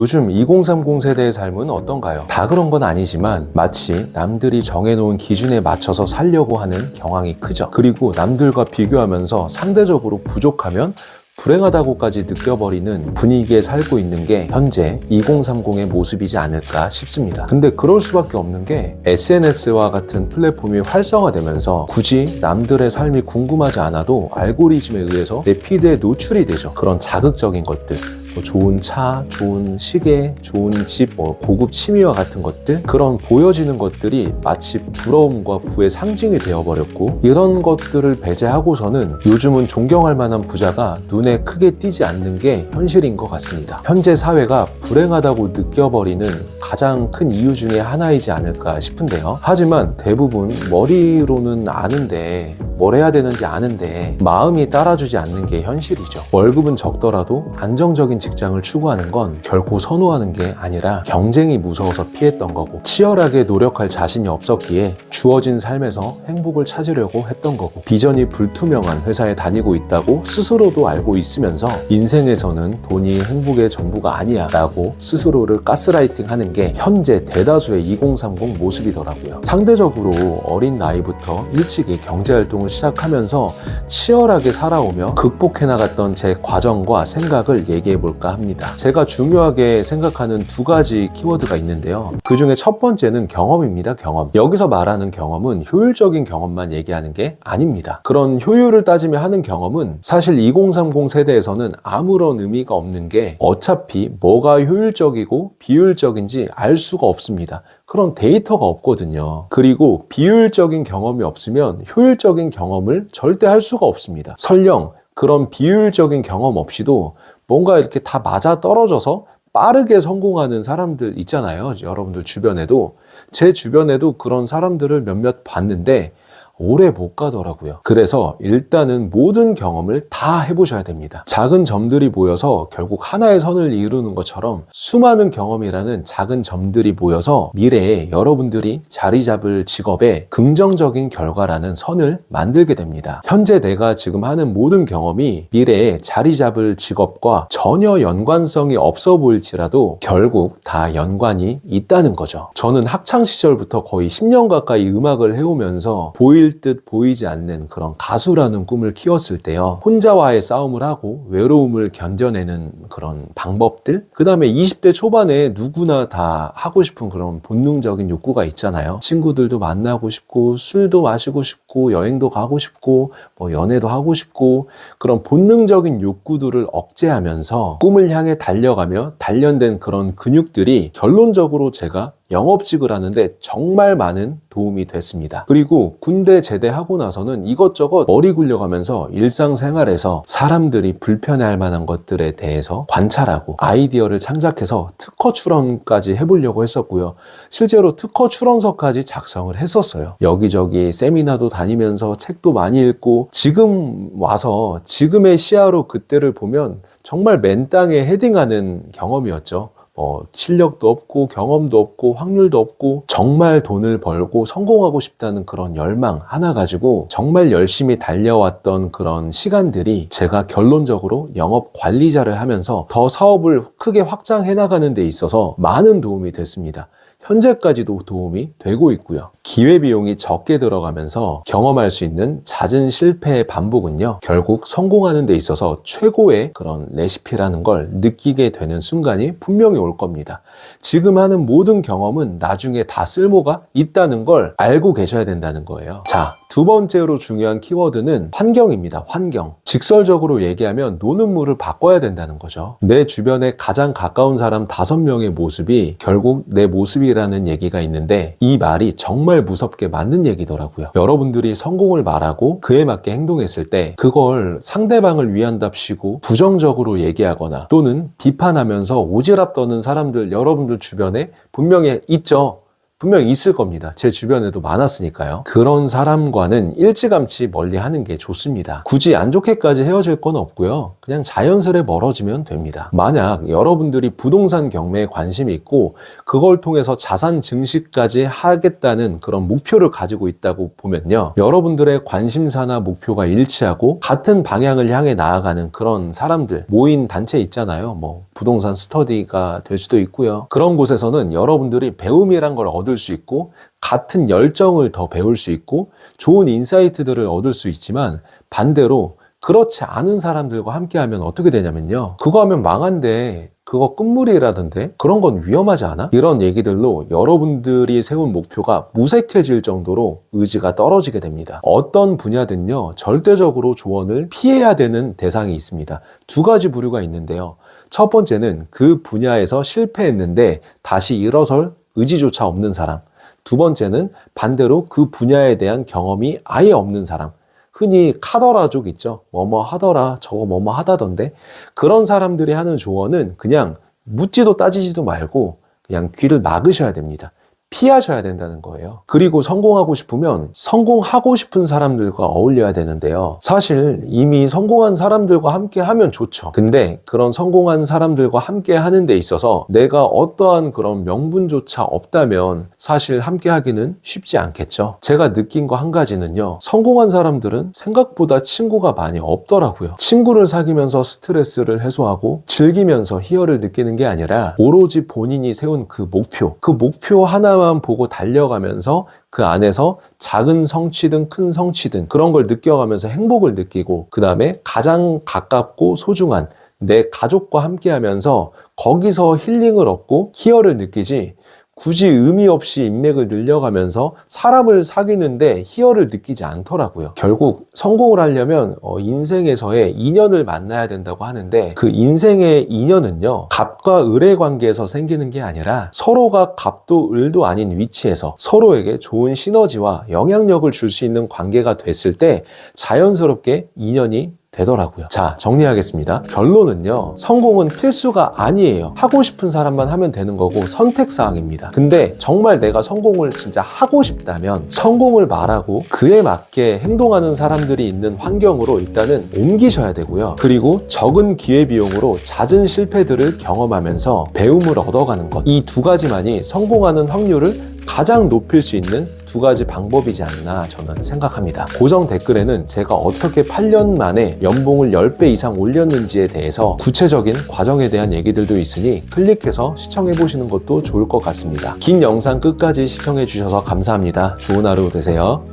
요즘 2030 세대의 삶은 어떤가요? 다 그런 건 아니지만 마치 남들이 정해놓은 기준에 맞춰서 살려고 하는 경향이 크죠. 그리고 남들과 비교하면서 상대적으로 부족하면 불행하다고까지 느껴버리는 분위기에 살고 있는 게 현재 2030의 모습이지 않을까 싶습니다. 근데 그럴 수밖에 없는 게 SNS와 같은 플랫폼이 활성화되면서 굳이 남들의 삶이 궁금하지 않아도 알고리즘에 의해서 내 피드에 노출이 되죠. 그런 자극적인 것들. 뭐 좋은 차, 좋은 시계, 좋은 집, 뭐 고급 취미와 같은 것들 그런 보여지는 것들이 마치 부러움과 부의 상징이 되어버렸고 이런 것들을 배제하고서는 요즘은 존경할 만한 부자가 눈에 크게 띄지 않는 게 현실인 것 같습니다. 현재 사회가 불행하다고 느껴버리는 가장 큰 이유 중에 하나이지 않을까 싶은데요. 하지만 대부분 머리로는 아는데 뭘 해야 되는지 아는데 마음이 따라주지 않는 게 현실이죠. 월급은 적더라도 안정적인 직장을 추구하는 건 결코 선호하는 게 아니라 경쟁이 무서워서 피했던 거고 치열하게 노력할 자신이 없었기에 주어진 삶에서 행복을 찾으려고 했던 거고 비전이 불투명한 회사에 다니고 있다고 스스로도 알고 있으면서 인생에서는 돈이 행복의 전부가 아니야 라고 스스로를 가스라이팅 하는 게 현재 대다수의 2030 모습이더라고요. 상대적으로 어린 나이부터 일찍이 경제활동을 시작하면서 치열하게 살아오며 극복해 나갔던 제 과정과 생각을 얘기해 볼까 합니다. 제가 중요하게 생각하는 두 가지 키워드가 있는데요. 그 중에 첫 번째는 경험입니다. 경험. 여기서 말하는 경험은 효율적인 경험만 얘기하는 게 아닙니다. 그런 효율을 따지며 하는 경험은 사실 2030 세대에서는 아무런 의미가 없는 게 어차피 뭐가 효율적이고 비효율적인지 알 수가 없습니다. 그런 데이터가 없거든요. 그리고 비효율적인 경험이 없으면 효율적인 경험을 절대 할 수가 없습니다. 설령 그런 비효율적인 경험 없이도 뭔가 이렇게 다 맞아 떨어져서 빠르게 성공하는 사람들 있잖아요. 여러분들 주변에도. 제 주변에도 그런 사람들을 몇몇 봤는데 오래 못 가더라고요. 그래서 일단은 모든 경험을 다 해보셔야 됩니다. 작은 점들이 모여서 결국 하나의 선을 이루는 것처럼 수많은 경험이라는 작은 점들이 모여서 미래에 여러분들이 자리 잡을 직업에 긍정적인 결과라는 선을 만들게 됩니다. 현재 내가 지금 하는 모든 경험이 미래에 자리 잡을 직업과 전혀 연관성이 없어 보일지라도 결국 다 연관이 있다는 거죠. 저는 학창 시절부터 거의 10년 가까이 음악을 해오면서 보일 듯 보이지 않는 그런 가수라는 꿈을 키웠을 때요. 혼자와의 싸움을 하고 외로움을 견뎌내는 그런 방법들. 그 다음에 20대 초반에 누구나 다 하고 싶은 그런 본능적인 욕구가 있잖아요. 친구들도 만나고 싶고, 술도 마시고 싶고, 여행도 가고 싶고, 뭐 연애도 하고 싶고, 그런 본능적인 욕구들을 억제하면서 꿈을 향해 달려가며 단련된 그런 근육들이 결론적으로 제가 영업직을 하는데 정말 많은 도움이 됐습니다. 그리고 군대 제대하고 나서는 이것저것 머리 굴려가면서 일상생활에서 사람들이 불편해할 만한 것들에 대해서 관찰하고 아이디어를 창작해서 특허 출원까지 해보려고 했었고요. 실제로 특허 출원서까지 작성을 했었어요. 여기저기 세미나도 다니면서 책도 많이 읽고 지금 와서 지금의 시야로 그때를 보면 정말 맨 땅에 헤딩하는 경험이었죠. 어, 실력도 없고 경험도 없고 확률도 없고 정말 돈을 벌고 성공하고 싶다는 그런 열망 하나 가지고 정말 열심히 달려왔던 그런 시간들이 제가 결론적으로 영업 관리자를 하면서 더 사업을 크게 확장해 나가는 데 있어서 많은 도움이 됐습니다. 현재까지도 도움이 되고 있고요. 기회비용이 적게 들어가면서 경험할 수 있는 잦은 실패의 반복은요, 결국 성공하는 데 있어서 최고의 그런 레시피라는 걸 느끼게 되는 순간이 분명히 올 겁니다. 지금 하는 모든 경험은 나중에 다 쓸모가 있다는 걸 알고 계셔야 된다는 거예요. 자, 두 번째로 중요한 키워드는 환경입니다. 환경. 직설적으로 얘기하면 노는 물을 바꿔야 된다는 거죠. 내 주변에 가장 가까운 사람 다섯 명의 모습이 결국 내 모습이라는 얘기가 있는데 이 말이 정말 무섭게 맞는 얘기더라고요. 여러분들이 성공을 말하고 그에 맞게 행동했을 때 그걸 상대방을 위한답시고 부정적으로 얘기하거나 또는 비판하면서 오지랖 떠는 사람들 여러분들 주변에 분명히 있죠. 분명 있을 겁니다. 제 주변에도 많았으니까요. 그런 사람과는 일찌감치 멀리 하는 게 좋습니다. 굳이 안 좋게까지 헤어질 건 없고요. 그냥 자연스레 멀어지면 됩니다. 만약 여러분들이 부동산 경매에 관심이 있고 그걸 통해서 자산 증식까지 하겠다는 그런 목표를 가지고 있다고 보면요. 여러분들의 관심사나 목표가 일치하고 같은 방향을 향해 나아가는 그런 사람들, 모인 단체 있잖아요. 뭐 부동산 스터디가 될 수도 있고요. 그런 곳에서는 여러분들이 배움이란 걸 얻을 수 있고 같은 열정을 더 배울 수 있고 좋은 인사이트들을 얻을 수 있지만 반대로 그렇지 않은 사람들과 함께 하면 어떻게 되냐면요. 그거 하면 망한데 그거 끝물이라던데 그런 건 위험하지 않아? 이런 얘기들로 여러분들이 세운 목표가 무색해질 정도로 의지가 떨어지게 됩니다. 어떤 분야든요, 절대적으로 조언을 피해야 되는 대상이 있습니다. 두 가지 부류가 있는데요. 첫 번째는 그 분야에서 실패했는데 다시 일어설 의지조차 없는 사람. 두 번째는 반대로 그 분야에 대한 경험이 아예 없는 사람. 흔히 카더라족 있죠. 뭐뭐 하더라, 저거 뭐뭐 하다던데. 그런 사람들이 하는 조언은 그냥 묻지도 따지지도 말고 그냥 귀를 막으셔야 됩니다. 피하셔야 된다는 거예요. 그리고 성공하고 싶으면 성공하고 싶은 사람들과 어울려야 되는데요. 사실 이미 성공한 사람들과 함께 하면 좋죠. 근데 그런 성공한 사람들과 함께 하는 데 있어서 내가 어떠한 그런 명분조차 없다면 사실 함께 하기는 쉽지 않겠죠. 제가 느낀 거 한 가지는요. 성공한 사람들은 생각보다 친구가 많이 없더라고요. 친구를 사귀면서 스트레스를 해소하고 즐기면서 희열을 느끼는 게 아니라 오로지 본인이 세운 그 목표, 그 목표 하나 하나만 보고 달려가면서 그 안에서 작은 성취든 큰 성취든 그런 걸 느껴가면서 행복을 느끼고 그 다음에 가장 가깝고 소중한 내 가족과 함께 하면서 거기서 힐링을 얻고 희열을 느끼지 굳이 의미 없이 인맥을 늘려가면서 사람을 사귀는데 희열을 느끼지 않더라고요. 결국 성공을 하려면 어, 인생에서의 인연을 만나야 된다고 하는데 그 인생의 인연은요, 갑과 을의 관계에서 생기는 게 아니라 서로가 갑도 을도 아닌 위치에서 서로에게 좋은 시너지와 영향력을 줄 수 있는 관계가 됐을 때 자연스럽게 인연이 되더라고요. 자, 정리하겠습니다. 결론은요, 성공은 필수가 아니에요. 하고 싶은 사람만 하면 되는 거고 선택사항입니다. 근데 정말 내가 성공을 진짜 하고 싶다면 성공을 말하고 그에 맞게 행동하는 사람들이 있는 환경으로 일단은 옮기셔야 되고요. 그리고 적은 기회비용으로 잦은 실패들을 경험하면서 배움을 얻어가는 것. 이 두 가지만이 성공하는 확률을 가장 높일 수 있는 두 가지 방법이지 않나 저는 생각합니다. 고정 댓글에는 제가 어떻게 8년 만에 연봉을 10배 이상 올렸는지에 대해서 구체적인 과정에 대한 얘기들도 있으니 클릭해서 시청해 보시는 것도 좋을 것 같습니다. 긴 영상 끝까지 시청해 주셔서 감사합니다. 좋은 하루 되세요.